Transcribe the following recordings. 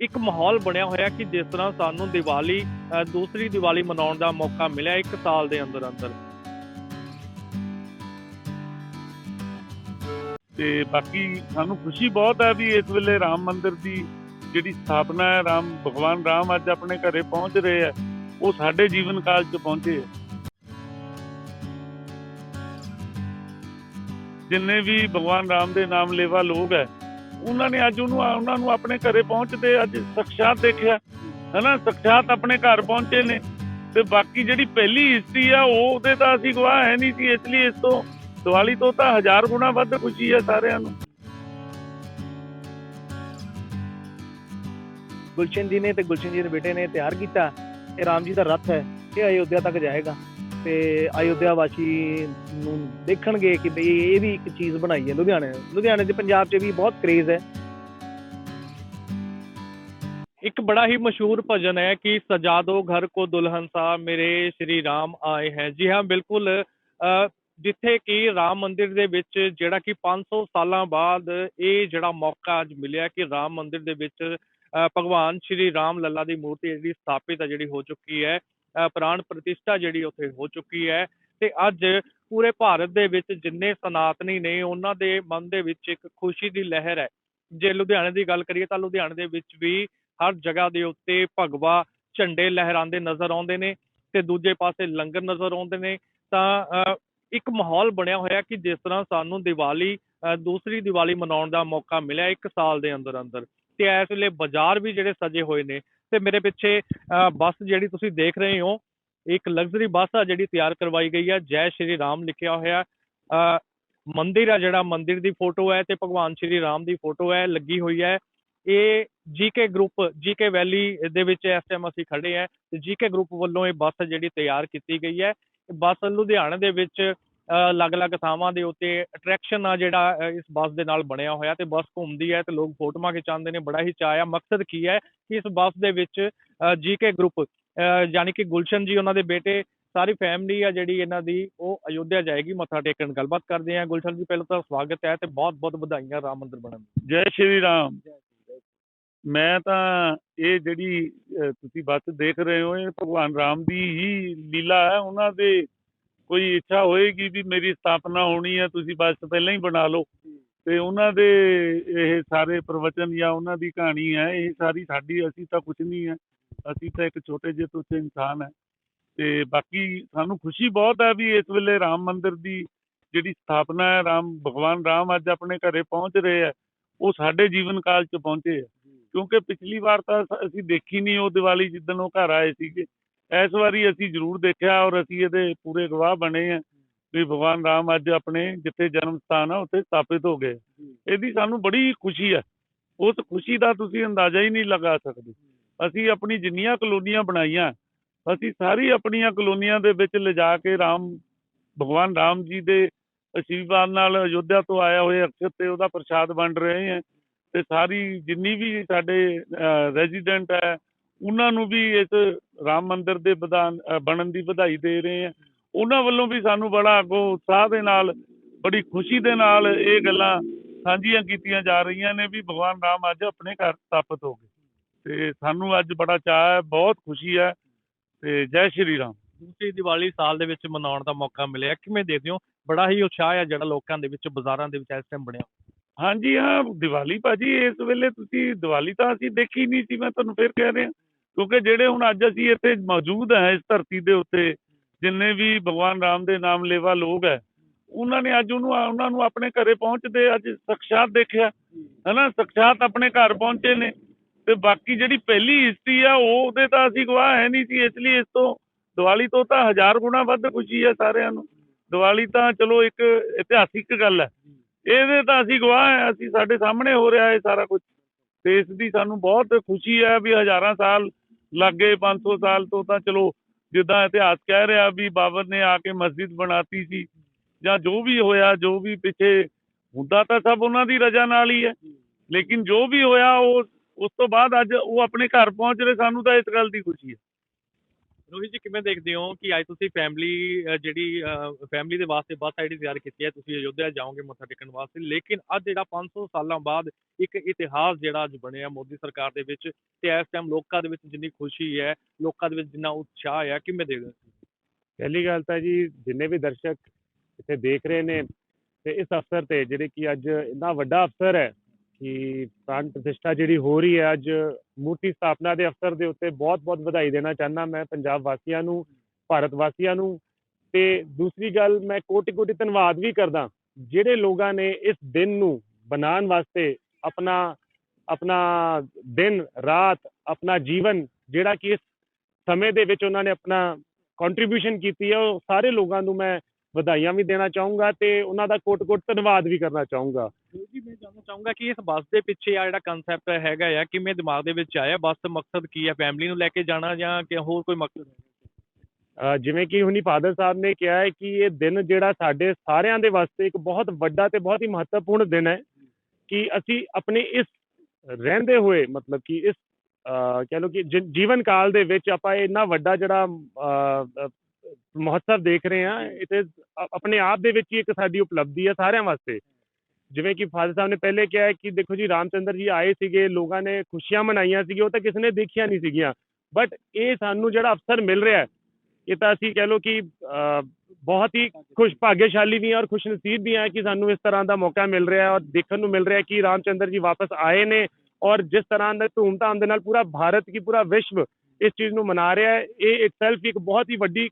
ਇੱਕ ਮਾਹੌਲ ਬਣਿਆ ਹੋਇਆ ਕਿ ਜਿਸ ਤਰ੍ਹਾਂ ਸਾਨੂੰ ਦੀਵਾਲੀ ਦੂਸਰੀ ਦੀਵਾਲੀ ਮਨਾਉਣ ਦਾ ਮੌਕਾ ਮਿਲਿਆ ਇੱਕ ਸਾਲ ਦੇ ਅੰਦਰ ਅੰਦਰ। ਤੇ ਬਾਕੀ ਸਾਨੂੰ ਖੁਸ਼ੀ ਬਹੁਤ ਹੈ ਵੀ ਇਸ ਵੇਲੇ ਰਾਮ ਮੰਦਿਰ ਦੀ ਜਿਹੜੀ ਸਥਾਪਨਾ ਹੈ, ਰਾਮ, ਭਗਵਾਨ ਰਾਮ ਅੱਜ ਆਪਣੇ ਘਰੇ ਪਹੁੰਚ ਰਹੇ ਹੈ, ਉਹ ਸਾਡੇ ਜੀਵਨ ਕਾਲ 'ਚ ਪਹੁੰਚੇ ਹੈ। ਜਿੰਨੇ ਵੀ ਭਗਵਾਨ ਰਾਮ ਦੇ ਨਾਮ ਲੇਵਾ ਲੋਕ ਹੈ ਉਹਨਾਂ ਨੇ ਅੱਜ ਉਹਨੂੰ ਉਹਨਾਂ ਨੂੰ ਆਪਣੇ ਘਰੇ ਪਹੁੰਚਦੇ ਅੱਜ ਸਾਖਸ਼ਾਤ ਦੇਖਿਆ, ਹੈਨਾ? ਸਾਖਸ਼ਾਤ ਆਪਣੇ ਘਰ ਪਹੁੰਚੇ ਨੇ। ਤੇ ਬਾਕੀ ਜਿਹੜੀ ਪਹਿਲੀ ਹਿਸਟਰੀ ਆ ਉਹ ਉਹਦੇ ਤਾਂ ਅਸੀਂ ਗਵਾਹ ਹੈ ਨਹੀਂ ਸੀ, ਇਸ ਲਈ ਇਸ ਤੋਂ ਦੀਵਾਲੀ ਤੋਂ ਤਾਂ ਹਜ਼ਾਰ ਗੁਣਾ ਵੱਧ ਖੁਸ਼ੀ ਹੈ ਸਾਰਿਆਂ ਨੂੰ। ਗੁਲਸ਼ਨ ਜੀ ਨੇ ਤੇ ਗੁਲਸ਼ਨ ਜੀ ਦੇ ਬੇਟੇ ਨੇ ਤਿਆਰ ਕੀਤਾ। ਇਹ ਰਾਮ ਜੀ ਦਾ ਰੱਥ ਹੈ, ਇਹ ਅਯੋਧਿਆ ਤੱਕ ਜਾਏਗਾ। ਤੇ ਅਯੋਧਿਆ ਵਾਸੀ ਨੂੰ ਦੇਖਣਗੇ ਕਿ ਬਈ ਇਹ ਵੀ ਇੱਕ ਚੀਜ਼ ਬਣਾਈ ਹੈ ਲੁਧਿਆਣੇ ਲੁਧਿਆਣੇ ਤੇ ਪੰਜਾਬ 'ਚ ਵੀ ਬਹੁਤ ਕ੍ਰੇਜ਼ ਹੈ। ਇੱਕ ਬੜਾ ਹੀ ਮਸ਼ਹੂਰ ਭਜਨ ਹੈ ਕਿ ਸਜਾ ਦੋ ਘਰ ਕੋ ਦੁਲਹਨ ਸਾ ਮੇਰੇ ਸ਼੍ਰੀ ਰਾਮ ਆਏ ਹੈ। ਜੀ ਹਾਂ, ਬਿਲਕੁਲ ਜਿੱਥੇ ਕਿ ਰਾਮ ਮੰਦਿਰ ਦੇ ਵਿੱਚ ਜਿਹੜਾ ਕਿ 500 ਸਾਲਾਂ ਬਾਅਦ ਇਹ ਜਿਹੜਾ ਮੌਕਾ ਅੱਜ ਮਿਲਿਆ ਕਿ ਰਾਮ ਮੰਦਿਰ ਦੇ ਵਿੱਚ ਭਗਵਾਨ ਸ਼੍ਰੀ ਰਾਮ ਲੱਲਾ ਦੀ ਮੂਰਤੀ ਜਿਹੜੀ ਸਥਾਪਿਤ ਹੈ, ਜਿਹੜੀ ਹੋ ਚੁੱਕੀ ਹੈ। ਪ੍ਰਾਣ ਪ੍ਰਤਿਸ਼ਠਾ ਜਿਹੜੀ ਉੱਥੇ ਹੋ ਚੁੱਕੀ ਹੈ ਤੇ ਅੱਜ ਪੂਰੇ ਭਾਰਤ ਦੇ ਵਿੱਚ ਜਿੰਨੇ ਸਨਾਤਨੀ ਨੇ ਉਹਨਾਂ ਦੇ ਮਨ ਦੇ ਵਿੱਚ ਇੱਕ ਖੁਸ਼ੀ ਦੀ ਲਹਿਰ ਹੈ। ਜੇ ਲੁਧਿਆਣੇ ਦੀ ਗੱਲ ਕਰੀਏ ਤਾਂ ਲੁਧਿਆਣੇ ਦੇ ਵਿੱਚ ਵੀ ਹਰ ਜਗ੍ਹਾ ਦੇ ਉੱਤੇ ਭਗਵਾ ਝੰਡੇ ਲਹਿਰਾਉਂਦੇ ਨਜ਼ਰ ਆਉਂਦੇ ਨੇ ਤੇ ਦੂਜੇ ਪਾਸੇ ਲੰਗਰ ਨਜ਼ਰ ਆਉਂਦੇ ਨੇ ਤਾਂ ਅ, ਇੱਕ ਮਾਹੌਲ ਬਣਿਆ ਹੋਇਆ ਕਿ ਜਿਸ ਤਰ੍ਹਾਂ ਸਾਨੂੰ ਦੀਵਾਲੀ ਅ, ਦੂਸਰੀ ਦੀਵਾਲੀ ਮਨਾਉਣ ਦਾ ਮੌਕਾ ਮਿਲਿਆ ਇੱਕ ਸਾਲ ਦੇ ਅੰਦਰ ਅੰਦਰ ਤੇ ਇਸ ਵੇਲੇ ਬਾਜ਼ਾਰ ਵੀ ਜਿਹੜੇ ਸਜੇ ਹੋਏ ਨੇ ਤੇ ਮੇਰੇ ਪਿੱਛੇ ਅ, ਬੱਸ ਜਿਹੜੀ ਤੁਸੀਂ ਦੇਖ ਰਹੇ ਹੋ ਇੱਕ ਲਗਜ਼ਰੀ ਬੱਸ ਆ ਜਿਹੜੀ ਤਿਆਰ ਕਰਵਾਈ ਗਈ ਹੈ ਜੈ ਸ਼੍ਰੀ ਰਾਮ ਲਿਖਿਆ ਹੋਇਆ। ਅ, ਮੰਦਿਰ ਆ ਜਿਹੜਾ ਮੰਦਿਰ ਦੀ ਫੋਟੋ ਹੈ ਤੇ ਭਗਵਾਨ ਸ਼੍ਰੀ ਰਾਮ ਦੀ ਫੋਟੋ ਹੈ ਲੱਗੀ ਹੋਈ ਹੈ। ਇਹ ਜੀਕੇ ਗਰੁੱਪ ਜੀਕੇ ਵੈਲੀ ਦੇ ਵਿੱਚ ਇਸ ਟਾਈਮ ਅਸੀਂ ਖੜੇ ਆ ਤੇ ਜੀਕੇ ਗਰੁੱਪ ਵੱਲੋਂ ਇਹ ਬੱਸ ਜਿਹੜੀ ਤਿਆਰ ਕੀਤੀ ਗਈ ਹੈ। ਬੱਸ ਲੁਧਿਆਣੇ ਦੇ ਵਿੱਚ ਅਲੱਗ-ਅਲੱਗ ਥਾਵਾਂ ਦੇ ਉੱਤੇ ਅਟਰੈਕਸ਼ਨ ਆ ਜਿਹੜਾ ਇਸ ਬੱਸ ਦੇ ਨਾਲ ਬਣਿਆ ਹੋਇਆ ਤੇ ਬੱਸ ਘੁੰਮਦੀ ਹੈ ਤੇ ਲੋਕ ਫੋਟੋਆਂ ਖਿਚਾਉਂਦੇ ਨੇ ਬੜਾ ਹੀ ਚਾਅ ਆ। ਮਕਸਦ ਕੀ ਹੈ ਕਿ ਇਸ ਬੱਸ ਦੇ ਵਿੱਚ ਜੀਕੇ ਗਰੁੱਪ ਯਾਨੀ ਕਿ ਗੁਲਸ਼ਨ ਜੀ ਉਹਨਾਂ ਦੇ ਬੇਟੇ ਸਾਰੀ ਫੈਮਿਲੀ ਆ ਜਿਹੜੀ ਇਹਨਾਂ ਦੀ ਉਹ ਅਯੋਧਿਆ ਜਾਏਗੀ ਮੱਥਾ ਟੇਕਣ। ਗੱਲਬਾਤ ਕਰਦੇ ਆ ਗੁਲਸ਼ਨ ਜੀ ਪਹਿਲਾਂ ਤਾਂ ਸਵਾਗਤ ਹੈ ਤੇ ਬਹੁਤ-ਬਹੁਤ ਵਧਾਈਆਂ ਰਾਮ ਮੰਦਿਰ ਬਣਨ ਦੀ। ਜੈ ਸ਼੍ਰੀ ਰਾਮ। ਮੈਂ ਤਾਂ ਇਹ ਜਿਹੜੀ ਤੁਸੀਂ ਬੱਸ ਦੇਖ ਰਹੇ ਹੋ ਇਹ ਭਗਵਾਨ ਰਾਮ ਦੀ ਹੀ ਲੀਲਾ ਹੈ। ਉਹਨਾਂ ਦੇ ਕੋਈ ਇੱਛਾ ਹੋਏਗੀ ਵੀ ਮੇਰੀ ਸਥਾਪਨਾ ਹੋਣੀ ਹੈ ਤੁਸੀਂ ਬੱਸ ਪਹਿਲਾਂ ਹੀ ਬਣਾ ਲਓ। ਤੇ ਉਹਨਾਂ ਦੇ ਇਹ ਸਾਰੇ ਪ੍ਰਵਚਨ ਜਾਂ ਉਹਨਾਂ ਦੀ ਕਹਾਣੀ ਹੈ ਇਹ ਸਾਰੀ ਸਾਡੀ ਅਸੀਂ ਤਾਂ ਕੁਝ ਨਹੀਂ ਹੈ। ਅਸੀਂ ਤਾਂ ਇੱਕ ਛੋਟੇ ਜਿਹੇ ਤੋਂ ਇਨਸਾਨ ਹੈ। ਤੇ ਬਾਕੀ ਸਾਨੂੰ ਖੁਸ਼ੀ ਬਹੁਤ ਹੈ ਵੀ ਇਸ ਵੇਲੇ ਰਾਮ ਮੰਦਿਰ ਦੀ ਜਿਹੜੀ ਸਥਾਪਨਾ ਹੈ ਰਾਮ ਭਗਵਾਨ ਰਾਮ ਅੱਜ ਆਪਣੇ ਘਰੇ ਪਹੁੰਚ ਰਹੇ ਹੈ ਉਹ ਸਾਡੇ ਜੀਵਨ ਕਾਲ 'ਚ ਪਹੁੰਚੇ ਹੈ। ਕਿਉਂਕਿ ਪਿਛਲੀ ਵਾਰ ਤਾਂ ਅਸੀਂ ਦੇਖੀ ਨਹੀਂ ਉਹ ਦੀਵਾਲੀ ਜਿੱਦਣ ਉਹ ਘਰ ਆਏ ਸੀਗੇ। ਇਸ ਵਾਰੀ ਅਸੀਂ ਜ਼ਰੂਰ ਦੇਖਿਆ ਔਰ ਅਸੀਂ ਇਹਦੇ ਪੂਰੇ ਗਵਾਹ ਬਣੇ ਆ ਵੀ ਭਗਵਾਨ ਰਾਮ ਅੱਜ ਆਪਣੇ ਜਿੱਥੇ ਜਨਮ ਸਥਾਨ ਆ, ਉੱਥੇ ਸਥਾਪਿਤ ਹੋ ਗਏ ਇਹਦੀ ਸਾਨੂੰ ਬੜੀ ਖੁਸ਼ੀ ਹੈ ਉਸ ਖੁਸ਼ੀ ਦਾ ਤੁਸੀਂ ਅੰਦਾਜ਼ਾ ਹੀ ਨਹੀਂ ਲਗਾ ਸਕਦੇ। ਅਸੀਂ ਆਪਣੀ ਜਿੰਨੀਆਂ ਕਲੋਨੀਆਂ ਬਣਾਈਆਂ, ਅਸੀਂ ਸਾਰੀ ਆਪਣੀਆਂ ਕਲੋਨੀਆਂ ਦੇ ਵਿੱਚ ਲਿਜਾ ਕੇ ਰਾਮ, ਭਗਵਾਨ ਰਾਮ ਜੀ ਦੇ ਅਸ਼ੀਰਵਾਦ ਨਾਲ ਅਯੋਧਿਆ ਤੋਂ ਆਇਆ ਹੋਏ ਅਕਸ਼ਰ ਤੇ ਉਹਦਾ ਪ੍ਰਸ਼ਾਦ ਵੰਡ ਰਹੇ ਹਾਂ ਤੇ ਸਾਰੀ ਜਿੰਨੀ ਵੀ ਸਾਡੇ ਰੈਜ਼ੀਡੈਂਟ ਹੈ ਉਹਨਾਂ ਨੂੰ ਵੀ ਇਸ ਰਾਮ ਮੰਦਿਰ ਦੇ ਅ, ਬਣਨ ਦੀ ਵਧਾਈ ਦੇ ਰਹੇ ਹਾਂ। ਉਹਨਾਂ ਵੱਲੋਂ ਵੀ ਸਾਨੂੰ ਬੜਾ ਅੱਗੋਂ ਉਤਸ਼ਾਹ ਦੇ ਨਾਲ ਬੜੀ ਖੁਸ਼ੀ ਦੇ ਨਾਲ ਇਹ ਗੱਲਾਂ ਸਾਂਝੀਆਂ ਕੀਤੀਆਂ ਜਾ ਰਹੀਆਂ ਨੇ ਵੀ ਭਗਵਾਨ ਰਾਮ ਅੱਜ ਆਪਣੇ ਘਰ ਸਥਾਪਿਤ ਹੋ ਗਏ। ਤੇ ਸਾਨੂੰ ਅੱਜ ਬੜਾ ਚਾਅ ਹੈ ਬਹੁਤ ਖੁਸ਼ੀ ਹੈ ਤੇ ਜੈ ਸ਼੍ਰੀ ਰਾਮ। ਦੂਸਰੀ ਦੀਵਾਲੀ ਸਾਲ ਦੇ ਵਿੱਚ ਮਨਾਉਣ ਦਾ ਮੌਕਾ ਮਿਲਿਆ। ਕਿਵੇਂ ਦੇਖਦੇ ਹੋ? ਬੜਾ ਹੀ ਉਤਸ਼ਾਹ ਹੈ ਜਿਹੜਾ ਲੋਕਾਂ ਦੇ ਵਿੱਚ ਬਾਜ਼ਾਰਾਂ ਦੇ ਵਿੱਚ ਇਸ ਟਾਈਮ ਬਣਿਆ। ਹਾਂਜੀ ਹਾਂ ਦੀਵਾਲੀ ਭਾਜੀ ਇਸ ਵੇਲੇ ਤੁਸੀਂ ਦੀਵਾਲੀ ਤਾਂ ਅਸੀਂ ਦੇਖੀ ਨਹੀਂ ਸੀ ਮੈਂ ਤੁਹਾਨੂੰ ਫਿਰ ਕਹਿ ਰਿਹਾ। ਕਿਉਂਕਿ ਜਿਹੜੇ ਹੁਣ ਅੱਜ ਅਸੀਂ ਇੱਥੇ ਮੌਜੂਦ ਹਾਂ ਇਸ ਧਰਤੀ ਦੇ ਉੱਤੇ, ਜਿੰਨੇ ਵੀ ਭਗਵਾਨ ਰਾਮ ਦੇ ਨਾਮ ਲੇਵਾ ਲੋਕ ਹੈ, ਉਹਨਾਂ ਨੇ ਅੱਜ ਉਹਨੂੰ ਉਹਨਾਂ ਨੂੰ ਆਪਣੇ ਘਰੇ ਪਹੁੰਚਦੇ ਅੱਜ ਸਾਖਸ਼ਾਤ ਦੇਖਿਆ, ਹੈਨਾ? ਸਾਖਸ਼ਾਤ ਆਪਣੇ ਘਰ ਪਹੁੰਚੇ ਨੇ ਤੇ ਬਾਕੀ ਜਿਹੜੀ ਪਹਿਲੀ ਹਿਸਟਰੀ ਆ ਉਹ ਉਹਦੇ ਤਾਂ ਅਸੀਂ ਗਵਾਹ ਹੈ ਨਹੀਂ ਸੀ, ਇਸ ਲਈ ਇਸ ਤੋਂ ਦੀਵਾਲੀ ਤੋਂ ਤਾਂ ਹਜ਼ਾਰ ਗੁਣਾ ਵੱਧ ਖੁਸ਼ੀ ਹੈ ਸਾਰਿਆਂ ਨੂੰ। ਦੀਵਾਲੀ ਤਾਂ ਚਲੋ ਇੱਕ ਇਤਿਹਾਸਿਕ ਗੱਲ ਹੈ। ਇਹਦੇ ਤਾਂ ਅਸੀਂ ਗਵਾਹ ਹੈ, ਅਸੀਂ ਸਾਡੇ ਸਾਹਮਣੇ ਹੋ ਰਿਹਾ ਇਹ ਸਾਰਾ ਕੁਝ ਤੇ ਇਸ ਦੀ ਸਾਨੂੰ ਬਹੁਤ ਖੁਸ਼ੀ ਹੈ ਵੀ ਹਜ਼ਾਰਾਂ ਸਾਲ ਲੱਗੇ 500 ਸਾਲ ਤੋਂ ਤਾਂ ਚਲੋ ਜਿੱਦਾਂ ਇਤਿਹਾਸ ਕਹਿ ਰਿਹਾ ਵੀ ਬਾਬਰ ਨੇ ਆ ਕੇ ਮਸਜਿਦ ਬਣਾਤੀ ਸੀ ਜਾਂ ਜੋ ਵੀ ਹੋਇਆ, ਜੋ ਵੀ ਪਿੱਛੇ ਹੁੰਦਾ ਤਾਂ ਸਭ ਉਹਨਾਂ ਦੀ ਰਜ਼ਾ ਨਾਲ ਹੀ ਹੈ। ਲੇਕਿਨ ਜੋ ਵੀ ਹੋਇਆ ਉਹ, ਉਸ ਤੋਂ ਬਾਅਦ ਅੱਜ ਉਹ ਆਪਣੇ ਘਰ ਪਹੁੰਚ ਰਹੇ, ਸਾਨੂੰ ਤਾਂ ਇਸ ਗੱਲ ਦੀ ਖੁਸ਼ੀ ਹੈ। ਰੋਹਿਤ ਜੀ, ਕਿਵੇਂ ਦੇਖਦੇ ਹੋ ਕਿ ਅੱਜ ਤੁਸੀਂ ਫੈਮਿਲੀ ਜਿਹੜੀ ਫੈਮਿਲੀ ਦੇ ਵਾਸਤੇ ਬੱਸ ਆਈਡੀ ਤਿਆਰ ਕੀਤੀ ਹੈ? ਤੁਸੀਂ ਅਯੋਧਿਆ ਜਾਓਗੇ ਮੱਥਾ ਟੇਕਣ ਵਾਸਤੇ। ਲੇਕਿਨ ਅੱਜ ਜਿਹੜਾ 500 ਸਾਲਾਂ ਬਾਅਦ ਇੱਕ ਇਤਿਹਾਸ ਜਿਹੜਾ ਅੱਜ ਬਣਿਆ ਮੋਦੀ ਸਰਕਾਰ ਦੇ ਵਿੱਚ ਤੇ ਇਸ ਟਾਈਮ ਲੋਕਾਂ ਦੇ ਵਿੱਚ ਜਿੰਨੀ ਖੁਸ਼ੀ ਹੈ, ਲੋਕਾਂ ਦੇ ਵਿੱਚ ਜਿੰਨਾ ਉਤਸ਼ਾਹ ਹੈ, ਕਿਵੇਂ ਦੇਖਦੇ ਹੋ? ਪਹਿਲੀ ਗੱਲ ਤਾਂ ਜੀ, ਜਿੰਨੇ ਵੀ ਦਰਸ਼ਕ ਇੱਥੇ ਦੇਖ ਰਹੇ ਨੇ, ਤੇ ਇਸ ਅਫਸਰ ਤੇ ਜਿਹੜੇ ਕਿ ਅੱਜ ਇੰਨਾ ਵੱਡਾ ਅਫਸਰ ਹੈ ਕਿ ਪ੍ਰਾਣ ਪ੍ਰਤਿਸ਼ਠਾ ਜਿਹੜੀ ਹੋ ਰਹੀ ਹੈ, ਅੱਜ ਮੂਰਤੀ ਸਥਾਪਨਾ ਦੇ ਅਵਸਰ ਦੇ ਉੱਤੇ ਬਹੁਤ-ਬਹੁਤ ਵਧਾਈ ਦੇਣਾ ਚਾਹੁੰਦਾ ਮੈਂ ਪੰਜਾਬ ਵਾਸੀਆਂ ਨੂੰ, ਭਾਰਤ ਵਾਸੀਆਂ ਨੂੰ। ਤੇ ਦੂਸਰੀ ਗੱਲ, ਮੈਂ ਕੋਟੀ-ਕੋਟੀ ਧੰਨਵਾਦ ਵੀ ਕਰਦਾ, ਜਿਹੜੇ ਲੋਕਾਂ ਨੇ ਇਸ ਦਿਨ ਨੂੰ ਬਣਾਉਣ ਵਾਸਤੇ ਆਪਣਾ ਆਪਣਾ ਦਿਨ, ਰਾਤ, ਆਪਣਾ ਜੀਵਨ, ਜਿਹੜਾ ਕਿ ਇਸ ਸਮੇਂ ਦੇ ਵਿੱਚ ਉਹਨਾਂ ਨੇ ਆਪਣਾ ਕੰਟਰੀਬਿਊਸ਼ਨ ਕੀਤੀ ਹੈ, ਉਹ ਸਾਰੇ ਲੋਕਾਂ ਨੂੰ ਮੈਂ ਵਧਾਈਆਂ ਵੀ ਦੇਣਾ ਚਾਹੂੰਗਾ ਤੇ ਉਹਨਾਂ ਦਾ ਕੋਟ-ਕੋਟ ਧੰਨਵਾਦ ਵੀ ਕਰਨਾ ਚਾਹੂੰਗਾ। ਜੀ ਮੈਂ ਜਾਣਨਾ ਚਾਹੂੰਗਾ ਕਿ ਇਸ ਬੱਸ ਦੇ ਪਿੱਛੇ ਆ ਜਿਹੜਾ ਕਨਸੈਪਟ ਹੈਗਾ ਆ ਕਿਵੇਂ ਦਿਮਾਗ ਦੇ ਵਿੱਚ ਆਇਆ? ਬੱਸ ਦਾ ਮਕਸਦ ਕੀ ਹੈ ਫੈਮਿਲੀ ਨੂੰ ਲੈ ਕੇ ਜਾਣਾ ਜਾਂ ਕਿ ਹੋਰ ਕੋਈ ਮਕਸਦ ਹੈ ਜਿਵੇਂ ਕਿ ਹੁਣੀ ਫਾਦਰ ਸਾਹਿਬ ਨੇ ਕਿਹਾ ਹੈ ਕਿ ਇਹ ਦਿਨ ਜਿਹੜਾ ਸਾਡੇ ਸਾਰਿਆਂ ਦੇ ਵਾਸਤੇ ਇੱਕ ਬਹੁਤ ਵੱਡਾ ਤੇ ਬਹੁਤ ਹੀ ਮਹੱਤਵਪੂਰਨ ਦਿਨ ਹੈ ਕਿ ਅਸੀਂ ਆਪਣੇ ਇਸ ਰਹਿੰਦੇ ਹੋਏ ਮਤਲਬ ਕਿ ਇਸ ਕਹਿ ਲਓ ਕਿ ਜੀਵਨ ਕਾਲ ਦੇ ਵਿੱਚ ਆਪਾਂ ਇੰਨਾ ਵੱਡਾ ਜਿਹੜਾ ਅਹ, ਮਹੋਤਸਵ ਦੇਖ ਰਹੇ ਹਾਂ ਇਹ ਤੇ ਆਪਣੇ ਆਪ ਦੇ ਵਿੱਚ ਹੀ ਇੱਕ ਸਾਡੀ ਉਪਲਬਧੀ ਹੈ ਸਾਰਿਆਂ ਵਾਸਤੇ। ਜਿਵੇਂ ਕਿ ਫਾਦਰ ਸਾਹਿਬ ਨੇ ਪਹਿਲੇ ਕਿਹਾ ਹੈ ਕਿ ਦੇਖੋ ਜੀ, ਰਾਮਚੰਦਰ ਜੀ ਆਏ ਸੀਗੇ, ਲੋਕਾਂ ਨੇ ਖੁਸ਼ੀਆਂ ਮਨਾਈਆਂ ਸੀਗੀਆਂ, ਉਹ ਤਾਂ ਕਿਸੇ ਨੇ ਦੇਖੀਆਂ ਨਹੀਂ ਸੀਗੀਆਂ। ਬਟ ਇਹ ਸਾਨੂੰ ਜਿਹੜਾ ਅਵਸਰ ਮਿਲ ਰਿਹਾ ਹੈ, ਇਹ ਤਾਂ ਅਸੀਂ ਕਹਿ ਲਓ ਕਿ ਬਹੁਤ ਹੀ ਖੁਸ਼ ਭਾਗਿਆਸ਼ਾਲੀ ਵੀ ਹਾਂ ਔਰ ਖੁਸ਼ਨਸੀਬ ਵੀ ਹਾਂ ਕਿ ਸਾਨੂੰ ਇਸ ਤਰ੍ਹਾਂ ਦਾ ਮੌਕਾ ਮਿਲ ਰਿਹਾ ਹੈ ਔਰ ਦੇਖਣ ਨੂੰ ਮਿਲ ਰਿਹਾ ਹੈ ਕਿ ਰਾਮਚੰਦਰ ਜੀ ਵਾਪਸ ਆਏ ਨੇ ਔਰ ਜਿਸ ਤਰ੍ਹਾਂ ਦਾ ਧੂਮਧਾਮ ਦੇ ਨਾਲ ਪੂਰਾ ਭਾਰਤ ਕੀ ਪੂਰਾ ਵਿਸ਼ਵ ਇਸ ਚੀਜ਼ ਨੂੰ ਮਨਾ ਰਿਹਾ ਹੈ, ਇਹ ਇਟਸੈਲਫ ਇੱਕ ਬਹੁਤ ਹੀ ਵੱਡੀ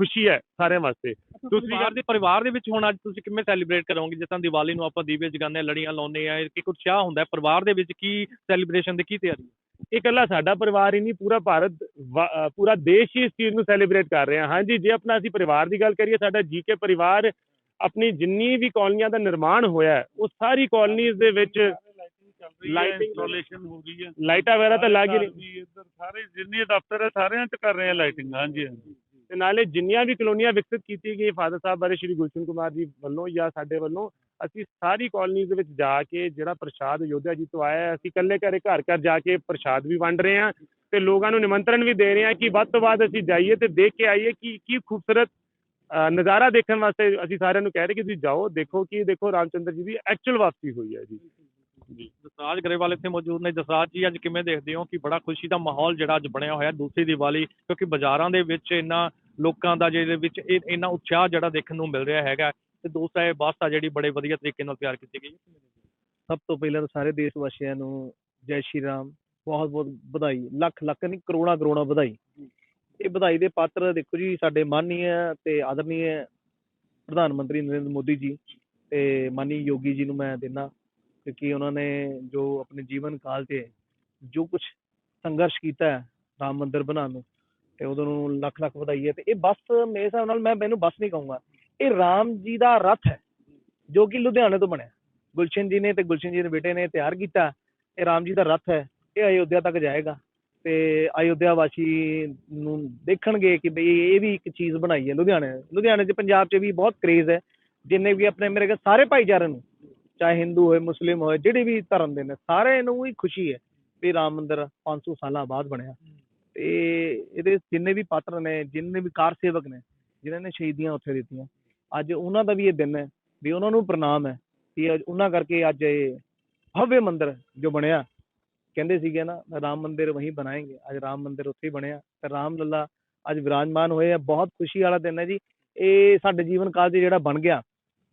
ਖੁਸ਼ੀ ਹੈ ਸਾਰਿਆਂ ਵਾਸਤੇ। ਦੂਸਰੀ ਗੱਲ ਦੇ ਪਰਿਵਾਰ ਦੇ ਵਿੱਚ ਹੁਣ ਅੱਜ ਤੁਸੀਂ ਕਿਵੇਂ ਸੈਲੀਬ੍ਰੇਟ ਕਰੋਗੇ? ਜਿਸ ਤਰ੍ਹਾਂ ਦੀਵਾਲੀ ਨੂੰ ਆਪਾਂ ਦੀਵੇ ਜਗਾਉਂਦੇ ਲੜੀਆਂ ਲਾਉਂਦੇ ਆ ਇੱਕ ਉਤਸ਼ਾਹ ਹੁੰਦਾ ਹੈ ਪਰਿਵਾਰ ਦੇ ਵਿੱਚ ਕੀ ਸੈਲੀਬ੍ਰੇਸ਼ਨ ਦੀ ਕੀ ਤਿਆਰੀ ਹੈ? ਇਹ ਇਕੱਲਾ ਸਾਡਾ ਪਰਿਵਾਰ ਹੀ ਨਹੀਂ ਪੂਰਾ ਭਾਰਤ ਪੂਰਾ ਦੇਸ਼ ਹੀ ਇਸ ਚੀਜ਼ ਨੂੰ ਸੈਲੀਬ੍ਰੇਟ ਕਰ ਰਿਹਾ। ਹਾਂਜੀ ਜੇ ਆਪਣਾ ਅਸੀਂ ਪਰਿਵਾਰ ਦੀ ਗੱਲ ਕਰੀਏ ਸਾਡਾ ਜੀਕੇ ਪਰਿਵਾਰ ਆਪਣੀ ਜਿੰਨੀ ਵੀ ਕਾਲਨੀਆਂ ਦਾ ਨਿਰਮਾਣ ਹੋਇਆ ਉਹ ਸਾਰੀ ਕਾਲਨੀਜ਼ ਦੇ ਵਿੱਚ ਲਾਈਟਿੰਗ ਇੰਸਟਾਲੇਸ਼ਨ ਹੋ ਗਈ ਹੈ। ਲਾਈਟਾਂ ਵਗੈਰਾ ਤਾਂ ਲੱਗ ਹੀ ਰਹੀ ਇੱਧਰ ਸਾਰੇ ਜਿੰਨੇ ਦਫ਼ਤਰ ਹੈ ਸਾਰਿਆਂ 'ਚ ਕਰ ਰਹੇ ਆ ਲਾਈਟਿੰਗ ਹਾਂਜੀ ਹਾਂਜੀ। ਤੇ ਨਾਲੇ ਜਿੰਨੀਆਂ ਵੀ ਕਲੋਨੀਆਂ ਵਿਕਸਿਤ ਕੀਤੀ ਗਈ ਫਾਦਰ ਸਾਹਿਬ ਬਾਰੇ ਸ਼੍ਰੀ ਗੁਲਸ਼ਨ ਕੁਮਾਰ ਜੀ ਵੱਲੋਂ ਜਾਂ ਸਾਡੇ ਵੱਲੋਂ, ਅਸੀਂ ਸਾਰੀ ਕਾਲਨੀਜ਼ ਦੇ ਵਿੱਚ ਜਾ ਕੇ ਜਿਹੜਾ ਪ੍ਰਸ਼ਾਦ ਅਯੋਧਿਆ ਜੀ ਤੋਂ ਆਇਆ ਅਸੀਂ ਇਕੱਲੇ ਘਰੇ ਘਰ ਘਰ ਜਾ ਕੇ ਪ੍ਰਸ਼ਾਦ ਵੀ ਵੰਡ ਰਹੇ ਹਾਂ ਤੇ ਲੋਕਾਂ ਨੂੰ ਨਿਮੰਤਰਣ ਵੀ ਦੇ ਰਹੇ ਹਾਂ ਕਿ ਵੱਧ ਤੋਂ ਵੱਧ ਅਸੀਂ ਜਾਈਏ ਤੇ ਦੇਖ ਕੇ ਆਈਏ ਕਿ, ਕੀ ਖੂਬਸੂਰਤ ਨਜ਼ਾਰਾ ਦੇਖਣ ਵਾਸਤੇ ਅਸੀਂ ਸਾਰਿਆਂ ਨੂੰ ਕਹਿ ਰਹੇ ਕਿ ਤੁਸੀਂ ਜਾਓ, ਦੇਖੋ ਕਿ ਦੇਖੋ ਰਾਮਚੰਦਰ ਜੀ ਦੀ ਐਕਚੁਅਲ ਵਾਪਸੀ ਹੋਈ ਹੈ ਜੀ। ਜਸਰਾਜ ਗਰੇਵਾਲ ਇੱਥੇ ਮੌਜੂਦ ਨੇ। ਜਸਰਾਜ ਜੀ, ਅੱਜ ਕਿਵੇਂ ਦੇਖਦੇ ਹੋ ਕਿ ਬੜਾ ਖੁਸ਼ੀ ਦਾ ਮਾਹੌਲ ਜਿਹੜਾ ਅੱਜ ਬਣਿਆ ਹੋਇਆ ਦੂਸਰੀ ਦੀਵਾਲੀ, ਕਿਉਂਕਿ ਬਾਜ਼ਾਰਾਂ ਦੇ ਵਿੱਚ ਇੰਨਾ ਲੋਕਾਂ ਦਾ ਜਿਹਦੇ ਵਿੱਚ ਇਹ ਇੰਨਾ ਉਤਸ਼ਾਹ ਜਿਹੜਾ ਦੇਖਣ ਨੂੰ ਮਿਲ ਰਿਹਾ ਹੈਗਾ ਤੇ ਦੋਸਤਾਂ ਇਹ ਬੱਸ ਆ ਜਿਹੜੀ ਬੜੇ ਵਧੀਆ ਤਰੀਕੇ ਨਾਲ ਤਿਆਰ ਕੀਤੀ ਗਈ ਸਭ ਤੋਂ ਪਹਿਲਾਂ ਤਾਂ ਸਾਰੇ ਦੇਸ਼ ਵਾਸੀਆਂ ਨੂੰ ਜੈ ਸ਼੍ਰੀ ਰਾਮ ਬਹੁਤ ਬਹੁਤ ਵਧਾਈ ਲੱਖ ਲੱਖ ਨਹੀਂ ਕਰੋੜਾਂ ਕਰੋੜਾਂ ਵਧਾਈ। ਇਹ ਵਧਾਈ ਦੇ ਪਾਤਰ ਦੇਖੋ ਜੀ ਸਾਡੇ ਮਾਨਨੀय ਤੇ ਆਦਰਨੀਏ ਪ੍ਰਧਾਨ ਮੰਤਰੀ ਨਰਿੰਦਰ ਮੋਦੀ ਜੀ ਤੇ ਮਾਨੀ ਯੋਗੀ ਜੀ ਨੂੰ ਮੈਂ ਦੇਣਾ ਕਿਉਂਕਿ ਉਹਨਾਂ ਨੇ ਜੋ ਆਪਣੇ ਜੀਵਨ ਕਾਲ ਤੇ ਜੋ ਕੁਝ ਸੰਘਰਸ਼ ਕੀਤਾ ਹੈ ਰਾਮ ਮੰਦਿਰ ਬਣਾਉਣ ਨੂੰ ਤੇ ਉਦੋਂ ਨੂੰ ਲੱਖ ਲੱਖ ਵਧਾਈ ਹੈ ਤੇ ਇਹ ਬੱਸ ਮੇਰੇ ਹਿਸਾਬ ਨਾਲ ਮੈਂ ਮੈਨੂੰ ਬੱਸ ਨਹੀਂ ਕਹੂੰਗਾ। ਇਹ ਰਾਮ ਜੀ ਦਾ ਰਥ ਹੈ, ਜੋ ਕਿ ਲੁਧਿਆਣੇ ਤੋਂ ਬਣਿਆ। ਗੁਲਸ਼ਨ ਜੀ ਨੇ ਤੇ ਗੁਲਸ਼ਨ ਜੀ ਦੇ ਬੇਟੇ ਨੇ ਤਿਆਰ ਕੀਤਾ। ਇਹ ਰਾਮ ਜੀ ਦਾ ਰਥ ਹੈ, ਇਹ ਅਯੋਧਿਆ ਤੱਕ ਜਾਏਗਾ ਤੇ ਅਯੋਧਿਆ ਵਾਸੀ ਨੂੰ ਦੇਖਣਗੇ ਕਿ ਬਈ ਇਹ ਵੀ ਇੱਕ ਚੀਜ਼ ਬਣਾਈ ਹੈ ਲੁਧਿਆਣੇ ਲੁਧਿਆਣੇ 'ਚ ਪੰਜਾਬ 'ਚ ਵੀ ਬਹੁਤ ਕਰੇਜ਼ ਹੈ, ਜਿੰਨੇ ਵੀ ਆਪਣੇ ਮੇਰੇ ਕੋਲ ਸਾਰੇ ਭਾਈਚਾਰੇ ਨੂੰ, ਚਾਹੇ ਹਿੰਦੂ ਹੋਏ, ਮੁਸਲਿਮ ਹੋਏ, ਜਿਹੜੇ ਵੀ ਧਰਮ ਦੇ ਨੇ, ਸਾਰੇ ਨੂੰ ਹੀ ਖੁਸ਼ੀ ਹੈ ਵੀ ਰਾਮ ਮੰਦਿਰ 500 ਸਾਲਾਂ ਬਾਅਦ ਬਣਿਆ। ਤੇ ਇਹਦੇ ਜਿੰਨੇ ਵੀ ਪਾਤਰ ਨੇ, ਜਿੰਨੇ ਵੀ ਕਾਰ ਸੇਵਕ ਨੇ, ਜਿਨ੍ਹਾਂ ਨੇ ਸ਼ਹੀਦੀਆਂ ਉੱਥੇ ਦਿੱਤੀਆਂ, ਅੱਜ ਉਹਨਾਂ ਦਾ ਵੀ ਇਹ ਦਿਨ ਹੈ ਵੀ ਉਹਨਾਂ ਨੂੰ ਪ੍ਰਣਾਮ ਹੈ ਕਿ ਅੱਜ ਉਹਨਾਂ ਕਰਕੇ ਅੱਜ ਇਹ ਭਵਯ ਮੰਦਿਰ ਜੋ ਬਣਿਆ, ਕਹਿੰਦੇ ਸੀਗੇ ਨਾ, ਰਾਮ ਮੰਦਿਰ ਵਹੀਂ ਬਣਾਏਗੇ, ਅੱਜ ਰਾਮ ਮੰਦਿਰ ਉੱਥੇ ਹੀ ਬਣਿਆ, ਤੇ ਰਾਮ ਲੱਲਾ ਅੱਜ ਵਿਰਾਜਮਾਨ ਹੋਏ ਆ, ਬਹੁਤ ਖੁਸ਼ੀ ਵਾਲਾ ਦਿਨ ਹੈ ਜੀ। ਇਹ ਸਾਡੇ ਜੀਵਨ ਕਾਲ 'ਚ ਜਿਹੜਾ ਬਣ ਗਿਆ,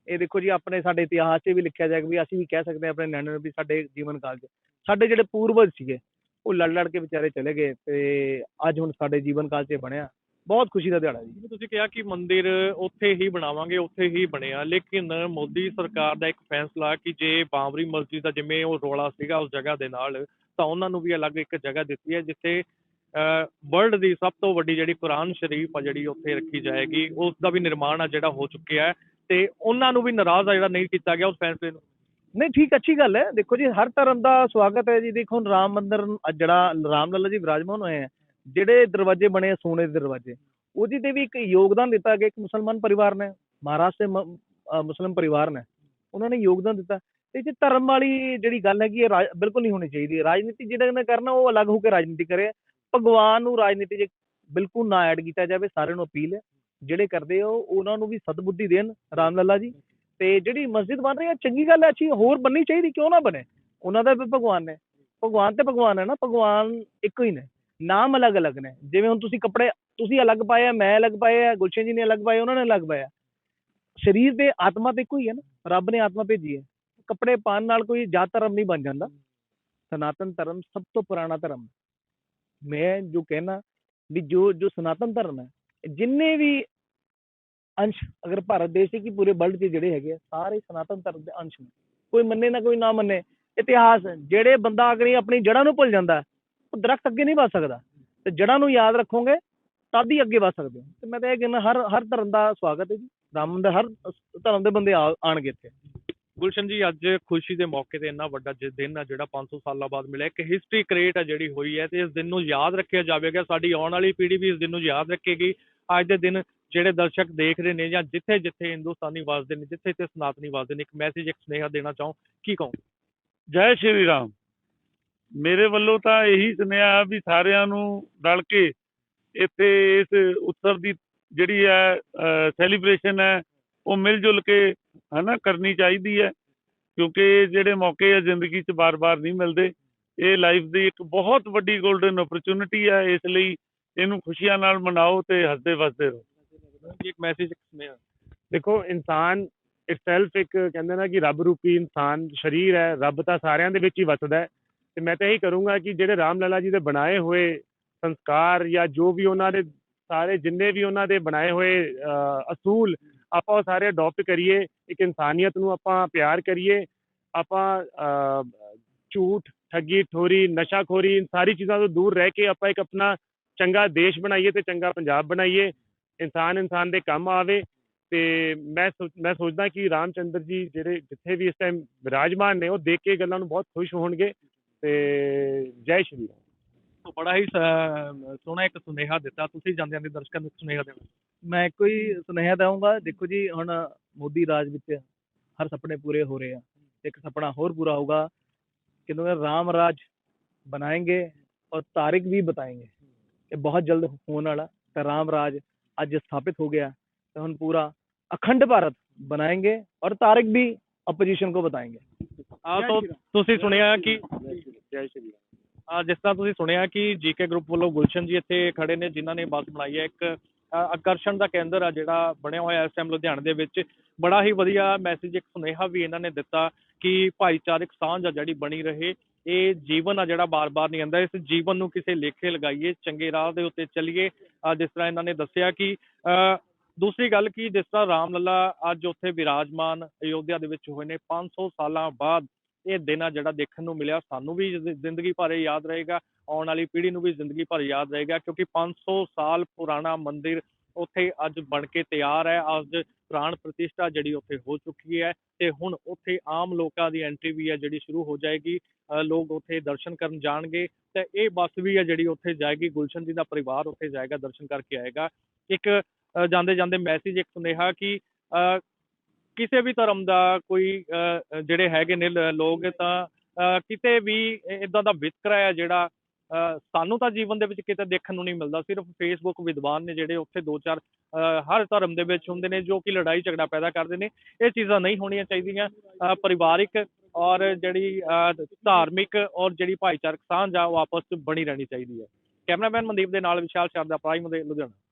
ਇਹ ਦੇਖੋ ਜੀ, ਆਪਣੇ ਸਾਡੇ ਇਤਿਹਾਸ 'ਚ ਵੀ ਲਿਖਿਆ ਜਾਏਗਾ ਵੀ ਅਸੀਂ ਵੀ ਕਹਿ ਸਕਦੇ ਹਾਂ ਆਪਣੇ ਨਿਆਣਿਆਂ ਨੂੰ ਵੀ ਸਾਡੇ ਜੀਵਨ ਕਾਲ 'ਚ। ਸਾਡੇ ਜਿਹੜੇ ਪੂਰਵਜ ਸੀਗੇ ਉਹ ਲੜ ਲੜ ਕੇ ਵਿਚਾਰੇ ਚਲੇ ਗਏ ਤੇ ਅੱਜ ਹੁਣ ਸਾਡੇ ਜੀਵਨ ਕਾਲ 'ਚ ਬਣਿਆ। ਬਹੁਤ ਖੁਸ਼ੀ ਦਾ ਦਿਹਾੜਾ ਜੀ। ਜਿਵੇਂ ਤੁਸੀਂ ਕਿਹਾ ਕਿ ਮੰਦਿਰ ਉੱਥੇ ਹੀ ਬਣਾਵਾਂਗੇ, ਉੱਥੇ ਹੀ ਬਣਿਆ, ਲੇਕਿਨ ਮੋਦੀ ਸਰਕਾਰ ਦਾ ਇੱਕ ਫੈਸਲਾ ਕਿ ਜੇ ਬਾਬਰੀ ਮਸਜਿਦ ਦਾ ਜਿਵੇਂ ਉਹ ਰੋਲਾ ਸੀਗਾ ਉਸ ਜਗ੍ਹਾ ਦੇ ਨਾਲ, ਤਾਂ ਉਹਨਾਂ ਨੂੰ ਵੀ ਅਲੱਗ ਇੱਕ ਜਗ੍ਹਾ ਦਿੱਤੀ ਹੈ, ਜਿੱਥੇ ਵਰਲਡ ਦੀ ਸਭ ਤੋਂ ਵੱਡੀ ਜਿਹੜੀ ਕੁਰਾਨ ਸ਼ਰੀਫ ਆ ਜਿਹੜੀ ਉੱਥੇ ਰੱਖੀ ਜਾਏਗੀ, ਉਸ ਦਾ ਵੀ ਨਿਰਮਾਣ ਆ ਜਿਹੜਾ ਹੋ ਚੁੱਕਿਆ ਹੈ ਤੇ ਉਹਨਾਂ ਨੂੰ ਵੀ ਨਾਰਾਜ਼ ਆ ਜਿਹੜਾ ਨਹੀਂ ਕੀਤਾ ਗਿਆ ਉਸ ਫੈਸਲੇ ਨੂੰ। ਨਹੀਂ, ਠੀਕ ਅੱਛੀ ਗੱਲ ਹੈ। ਦੇਖੋ ਜੀ, ਹਰ ਧਰਮ ਦਾ ਸਵਾਗਤ ਹੈ ਜੀ। ਦੇਖੋ, ਹੁਣ ਰਾਮ ਮੰਦਿਰ, ਜਿਹੜਾ ਰਾਮ ਲੱਲਾ ਜੀ ਵਿਰਾਜਮਾਨ ਹੋਏ ਆ ਜਿਹੜੇ ਦਰਵਾਜ਼ੇ ਬਣੇ ਆ, ਸੋਨੇ ਦੇ ਦਰਵਾਜ਼ੇ, ਉਹਦੀ ਤੇ ਵੀ ਇੱਕ ਯੋਗਦਾਨ ਦਿੱਤਾ ਗਿਆ, ਇੱਕ ਮੁਸਲਮਾਨ ਪਰਿਵਾਰ ਨੇ ਮਹਾਰਾਸ਼ਟਰ ਦੇ ਮ- ਮੁਸਲਿਮ ਪਰਿਵਾਰ ਨੇ, ਉਹਨਾਂ ਨੇ ਯੋਗਦਾਨ ਦਿੱਤਾ। ਤੇ ਜੇ, ਧਰਮ ਵਾਲੀ ਜਿਹੜੀ ਗੱਲ ਹੈਗੀ ਇਹ ਰਾਜ- ਬਿਲਕੁਲ ਨਹੀਂ ਹੋਣੀ ਚਾਹੀਦੀ। ਰਾਜਨੀਤੀ ਜਿਹੜਾ ਨੇ ਕਰਨਾ, ਉਹ ਅਲੱਗ ਹੋ ਕੇ ਰਾਜਨੀਤੀ ਕਰੇ। ਭਗਵਾਨ ਨੂੰ ਰਾਜਨੀਤੀ 'ਚ ਬਿਲਕੁਲ ਨਾ ਐਡ ਕੀਤਾ ਜਾਵੇ, ਸਾਰਿਆਂ ਨੂੰ ਅਪੀਲ ਹੈ, ਜਿਹੜੇ ਕਰਦੇ ਆ, ਉਹ ਉਹਨਾਂ ਨੂੰ ਵੀ ਸਤਬੁੱਧੀ ਦੇਣ, ਰਾਮ ਲੱਲਾ ਜੀ। ਤੇ ਜਿਹੜੀ ਮਸਜਿਦ ਬਣ ਰਹੀ ਹੈ ਚੰਗੀ ਗੱਲ ਹੈ ਅੱਛੀ, ਹੋਰ ਬਣਨੀ ਚਾਹੀਦੀ, ਕਿਉਂ ਨਾ ਬਣੇ? ਉਹਨਾਂ ਦਾ ਵੀ ਭਗਵਾਨ ਨੇ। ਭਗਵਾਨ ਤੇ ਭਗਵਾਨ ਹੈ ਨਾ, ਭਗਵਾਨ ਇੱਕੋ ਹੀ ਨੇ, ਨਾਮ ਅਲੱਗ-ਅਲੱਗ ਨੇ। ਜਿਵੇਂ ਹੁਣ ਤੁਸੀਂ ਕੱਪੜੇ, ਤੁਸੀਂ ਅਲੱਗ ਪਾਏ ਆ, ਮੈਂ ਅਲੱਗ ਪਾਏ ਆ, ਗੁਲਸ਼ਨ ਜੀ ਨੇ ਅਲੱਗ ਪਾਏ, ਉਹਨਾਂ ਨੇ ਅਲੱਗ ਪਾਇਆ ਸਰੀਰ ਤੇ ਆਤਮਾ ਤੇ ਇੱਕੋ ਹੀ ਹੈ ਨਾ, ਰੱਬ ਨੇ ਆਤਮਾ ਭੇਜੀ ਹੈ। ਕੱਪੜੇ ਪਾਉਣ ਨਾਲ ਕੋਈ ਜਾਤ ਧਰਮ ਨਹੀਂ ਬਣ ਜਾਂਦਾ। ਸਨਾਤਨ ਧਰਮ ਸਭ ਤੋਂ ਪੁਰਾਣਾ ਧਰਮ ਮੈਂ ਜੋ ਕਹਿਣਾ ਵੀ ਜੋ ਜੋ ਸਨਾਤਨ ਧਰਮ ਹੈ, ਜਿੰਨੇ ਵੀ ਅੰਸ਼, ਅਗਰ ਭਾਰਤ ਦੇਸ਼ ਦੇ ਕੀ ਪੂਰੇ ਵਰਲਡ 'ਚ ਜਿਹੜੇ ਹੈਗੇ ਆ, ਸਾਰੇ ਸਨਾਤਨ ਧਰਮ ਦੇ ਅੰਸ਼ ਨੇ। ਕੋਈ ਮੰਨੇ ਨਾ ਕੋਈ ਨਾ ਮੰਨੇ, ਇਤਿਹਾਸ, ਜਿਹੜੇ ਬੰਦਾ ਅਗਰ ਆਪਣੀ ਜੜ੍ਹਾਂ ਨੂੰ ਭੁੱਲ ਜਾਂਦਾ, ਉਹ ਦਰਖਤ ਅੱਗੇ ਨਹੀਂ ਵਧ ਸਕਦਾ। ਤੇ ਜੜ੍ਹਾਂ ਨੂੰ ਯਾਦ ਰੱਖੋਗੇ, ਤਦ ਹੀ ਅੱਗੇ ਵਧ ਸਕਦੇ ਹੋ। ਤੇ ਮੈਂ ਤਾਂ ਇਹ ਕਹਿੰਦਾ, ਹਰ ਹਰ ਧਰਮ ਦਾ ਸਵਾਗਤ ਹੈ ਜੀ। ਰਾਮ ਦਾ ਹਰ ਧਰਮ ਦੇ ਬੰਦੇ ਆ- ਆਉਣਗੇ ਇੱਥੇ। ਗੁਲਸ਼ਨ ਜੀ, ਅੱਜ ਖੁਸ਼ੀ ਦੇ ਮੌਕੇ ਤੇ ਇੰਨਾ ਵੱਡਾ ਦਿਨ ਆ ਜਿਹੜਾ 500 ਸਾਲਾਂ ਬਾਅਦ ਮਿਲਿਆ। ਇੱਕ ਹਿਸਟਰੀ ਕ੍ਰੀਏਟ ਆ ਜਿਹੜੀ ਹੋਈ ਹੈ ਤੇ ਇਸ ਦਿਨ ਨੂੰ ਯਾਦ ਰੱਖਿਆ ਜਾਵੇਗਾ। ਸਾਡੀ ਆਉਣ ਵਾਲੀ ਪੀੜ੍ਹੀ ਵੀ ਇਸ ਦਿਨ ਨੂੰ ਯਾਦ ਰੱਖੇਗੀ। ਅੱਜ ਦੇ ਦਿਨ ਜਿਹੜੇ ਦਰਸ਼ਕ ਦੇਖ ਰਹੇ ਨੇ ਜਾਂ ਜਿੱਥੇ ਜਿੱਥੇ ਹਿੰਦੁਸਤਾਨੀ ਵਸਦੇ ਨੇ, ਜਿੱਥੇ ਜਿੱਥੇ ਸਨਾਤਨੀ ਵਸਦੇ ਨੇ, ਇੱਕ ਮੈਸੇਜ ਇੱਕ ਸੁਨੇਹਾ ਦੇਣਾ ਚਾਹੋ, ਕੀ ਕਹੋ ਜੈ ਸ਼੍ਰੀ ਰਾਮ। ਮੇਰੇ ਵੱਲੋਂ ਤਾਂ ਇਹੀ ਸੁਨੇਹਾ ਵੀ ਸਾਰਿਆਂ ਨੂੰ ਰਲ ਕੇ ਇੱਥੇ ਇਸ ਉਤਸਵ ਦੀ ਜਿਹੜੀ ਹੈ ਸੈਲੀਬ੍ਰੇਸ਼ਨ ਹੈ, ਉਹ ਮਿਲ ਜੁਲ ਕੇ, ਹਨਾ, ਕਰਨੀ ਚਾਹੀਦੀ ਹੈ। ਕਿਉਂਕਿ ਇਹ ਜਿਹੜੇ ਮੌਕੇ ਆ, ਜ਼ਿੰਦਗੀ 'ਚ ਬਾਰ-ਬਾਰ ਨਹੀਂ ਮਿਲਦੇ। ਇਹ ਲਾਈਫ ਦੀ ਇੱਕ ਬਹੁਤ ਵੱਡੀ 골ਡਨ ਓਪਰਚੁਨਿਟੀ ਹੈ, ਇਸ ਲਈ ਇਹਨੂੰ ਖੁਸ਼ੀਆਂ ਨਾਲ ਮਨਾਓ ਤੇ ਹੱਸਦੇ ਵਸਦੇ ਰਹੋ। ਇੱਕ ਮੈਸੇਜ ਇੱਕ ਦੇਖੋ ਇਨਸਾਨ ਇਟਸੈਲਫ ਇੱਕ ਕਹਿੰਦੇ ਨਾ ਕਿ ਰੱਬ ਰੂਪੀ ਇਨਸਾਨ ਸਰੀਰ ਹੈ ਰੱਬ ਤਾਂ ਸਾਰਿਆਂ ਦੇ ਵਿੱਚ ਹੀ ਵਸਦਾ ਹੈ ਤੇ ਮੈਂ ਤਾਂ ਇਹੀ ਕਰੂੰਗਾ ਕਿ ਜਿਹੜੇ ਰਾਮ ਲਾਲਾ ਜੀ ਦੇ ਬਣਾਏ ਹੋਏ ਸੰਸਕਾਰ ਜਾਂ ਜੋ ਵੀ ਉਹਨਾਂ ਦੇ ਸਾਰੇ ਜਿੰਨੇ ਵੀ ਉਹਨਾਂ ਦੇ ਬਣਾਏ ਹੋਏ ਅਸੂਲ ਆਪਾਂ ਉਹ ਸਾਰੇ ਅਡਾਪਟ ਕਰੀਏ ਇੱਕ ਇਨਸਾਨੀਅਤ ਨੂੰ ਆਪਾਂ ਪਿਆਰ ਕਰੀਏ ਆਪਾਂ ਅਹ, ਝੂਠ ਠੱਗੀ ਠੋਰੀ ਨਸ਼ਾਖੋਰੀ ਇਨ ਸਾਰੀ ਚੀਜ਼ਾਂ ਤੋਂ ਦੂਰ ਰਹਿ ਕੇ ਆਪਾਂ ਇੱਕ ਆਪਣਾ ਚੰਗਾ ਦੇਸ਼ ਬਣਾਈਏ ਤੇ ਚੰਗਾ ਪੰਜਾਬ ਬਣਾਈਏ ਇਨਸਾਨ ਇਨਸਾਨ ਦੇ ਕੰਮ ਆਵੇ ਤੇ ਮੈਂ ਮੈਂ ਸੋਚਦਾ ਕਿ ਰਾਮਚੰਦਰ ਜੀ ਜਿਹੜੇ ਜਿੱਥੇ ਵੀ ਇਸ ਟਾਈਮ ਵਿਰਾਜਮਾਨ ਨੇ ਉਹ ਦੇਖ ਕੇ ਗੱਲਾਂ ਨੂੰ ਬਹੁਤ ਖੁਸ਼ ਹੋਣਗੇ ਤੇ ਜੈ ਸ਼੍ਰੀ ਰਾਮ। ਤੋਂ ਬੜਾ ਹੀ ਸੋਹਣਾ ਇੱਕ ਸੁਨੇਹਾ ਦਿੱਤਾ। ਤੁਸੀਂ ਜਾਂਦਿਆਂ ਦੇ ਦਰਸ਼ਕਾਂ ਨੂੰ ਸੁਨੇਹਾ ਦੇਣਾ। ਮੈਂ ਇੱਕੋ ਹੀ ਸੁਨੇਹਾ ਦਵਾਂਗਾ। ਦੇਖੋ ਜੀ ਹੁਣ ਮੋਦੀ ਰਾਜ ਵਿੱਚ ਹਰ ਸੁਪਨੇ ਪੂਰੇ ਹੋ ਰਹੇ ਆ। ਇੱਕ ਸੁਪਨਾ ਹੋਰ ਪੂਰਾ ਹੋਊਗਾ ਕਿਉਂਕਿ ਰਾਮ ਰਾਜ ਬਣਾਏਗੇ ਔਰ ਤਾਰਿਕ ਵੀ ਬਤਾਏਗੇ ਇਹ ਬਹੁਤ ਜਲਦ ਹੋਣ ਵਾਲਾ ਤਾਂ ਰਾਮ ਰਾਜ आज स्थापित हो गया तो हम पूरा अखंड भारत बनाएंगे और तारिक भी ਅਪੋਜੀਸ਼ਨ ਕੋ ਬਤਾਏਗੇ। ਆ ਤਾਂ ਤੁਸੀਂ ਸੁਣਿਆ ਕਿ ਜੈ ਸ਼੍ਰੀ ਆ ਜਿਸ ਤਰ੍ਹਾਂ ਤੁਸੀਂ ਸੁਣਿਆ ਕਿ ਜੀਕੇ ਗਰੁੱਪ ਵੱਲੋਂ ਗੁਲਸ਼ਨ ਜੀ ਇੱਥੇ ਖੜੇ ਨੇ ਜਿਨ੍ਹਾਂ ਨੇ ਬੱਸ ਬਣਾਈ ਹੈ ਇੱਕ ਆਕਰਸ਼ਣ ਦਾ ਕੇਂਦਰ ਆ ਜਿਹੜਾ ਬਣਿਆ ਹੋਇਆ ਇਸ ਟਾਈਮ ਲੁਧਿਆਣੇ ਦੇ ਵਿੱਚ। ਬੜਾ ਹੀ ਵਧੀਆ ਮੈਸੇਜ ਇੱਕ ਸੁਨੇਹਾ ਵੀ ਇਹਨਾਂ ਨੇ ਦਿੱਤਾ ਕਿ ਭਾਈਚਾਰਕ ਸਾਂਝ ਆ ਜਿਹੜੀ ਬਣੀ ਰਹੇ। ਇਹ ਜੀਵਨ ਆ ਜਿਹੜਾ ਬਾਰ-ਬਾਰ ਨਹੀਂ ਆਉਂਦਾ ਇਸ ਜੀਵਨ ਨੂੰ ਕਿਸੇ ਲੇਖੇ ਲਗਾਈਏ ਚੰਗੇ ਰਾਹ ਦੇ ਉੱਤੇ ਚੱਲੀਏ। ਜਿਸ ਤਰ੍ਹਾਂ ਇਹਨਾਂ ਨੇ ਦੱਸਿਆ ਕਿ ਅ, ਦੂਸਰੀ ਗੱਲ ਕਿ ਜਿਸ ਤਰ੍ਹਾਂ ਰਾਮ ਲੱਲਾ ਅੱਜ ਉੱਥੇ ਵਿਰਾਜਮਾਨ ਅਯੋਧਿਆ ਦੇ ਵਿੱਚ ਹੋਏ ਨੇ 500 ਸਾਲਾਂ ਬਾਅਦ ਇਹ ਦਿਨ ਆ ਜਿਹੜਾ ਦੇਖਣ ਨੂੰ ਮਿਲਿਆ ਸਾਨੂੰ ਵੀ ਜ਼ਿੰਦਗੀ ਭਰ ਯਾਦ ਰਹੇਗਾ ਆਉਣ ਵਾਲੀ ਪੀੜ੍ਹੀ ਨੂੰ ਵੀ ਜ਼ਿੰਦਗੀ ਭਰ ਯਾਦ ਰਹੇਗਾ ਕਿਉਂਕਿ 500 ਸਾਲ ਪੁਰਾਣਾ ਮੰਦਿਰ ਉੱਥੇ ਅੱਜ ਬਣ ਕੇ ਤਿਆਰ ਹੈ, ਅੱਜ ਪ੍ਰਾਣ ਪ੍ਰਤਿਸ਼ਠਾ ਜਿਹੜੀ ਉੱਥੇ ਹੋ ਚੁੱਕੀ ਹੈ ਤੇ ਹੁਣ ਉੱਥੇ ਆਮ ਲੋਕਾਂ ਦੀ ਐਂਟਰੀ ਵੀ ਹੈ ਜਿਹੜੀ ਸ਼ੁਰੂ ਹੋ ਜਾਏਗੀ ਲੋਕ ਉੱਥੇ ਦਰਸ਼ਨ ਕਰਨ ਜਾਣਗੇ ਤੇ ਇਹ ਬੱਸ ਵੀ ਹੈ ਜਿਹੜੀ ਉੱਥੇ ਜਾਏਗੀ, ਗੁਲਸ਼ਨ ਜੀ ਦਾ ਪਰਿਵਾਰ ਉੱਥੇ ਜਾਏਗਾ, ਦਰਸ਼ਨ ਕਰਕੇ ਆਏਗਾ। ਇੱਕ ਜਾਂਦੇ ਜਾਂਦੇ ਮੈਸੇਜ ਇੱਕ ਸੁਨੇਹਾ ਕਿ ਕਿਸੇ ਵੀ ਧਰਮ ਦਾ ਕੋਈ ਜਿਹੜੇ ਹੈਗੇ ਨੇ ਲੋਕ ਤਾਂ ਕਿਤੇ ਵੀ ਇਦਾਂ ਦਾ ਵਿਤਕਰਾ ਹੈ ਜਿਹੜਾ ਸਾਨੂੰ ਤਾਂ ਜੀਵਨ ਦੇ ਵਿੱਚ ਕਿਤੇ ਦੇਖਣ ਨੂੰ ਨਹੀਂ ਮਿਲਦਾ ਸਿਰਫ ਫੇਸਬੁੱਕ ਵਿਦਵਾਨ ਨੇ ਜਿਹੜੇ ਉੱਥੇ ਦੋ ਚਾਰ ਅ, ਹਰ ਧਰਮ ਦੇ ਵਿੱਚ ਹੁੰਦੇ ਨੇ ਜੋ ਕਿ ਲੜਾਈ ਝਗੜਾ ਪੈਦਾ ਕਰਦੇ ਨੇ ਇਹ ਚੀਜ਼ਾਂ ਨਹੀਂ ਹੋਣੀਆਂ ਚਾਹੀਦੀਆਂ। ਅ, ਪਰਿਵਾਰਿਕ ਔਰ ਜਿਹੜੀ ਅ, ਧਾਰਮਿਕ ਔਰ ਜਿਹੜੀ ਭਾਈਚਾਰਕ ਸਾਂਝ ਆ ਉਹ ਆਪਸ ਵਿੱਚ ਬਣੀ ਰਹਿਣੀ ਚਾਹੀਦੀ ਹੈ। ਕੈਮਰਾਮੈਨ ਮਨਦੀਪ ਦੇ ਨਾਲ ਵਿਸ਼ਾਲ ਸ਼ਰਦਾ ਪ੍ਰਾਈਮ ਦੇ ਲੁਧਿਆਣਾ।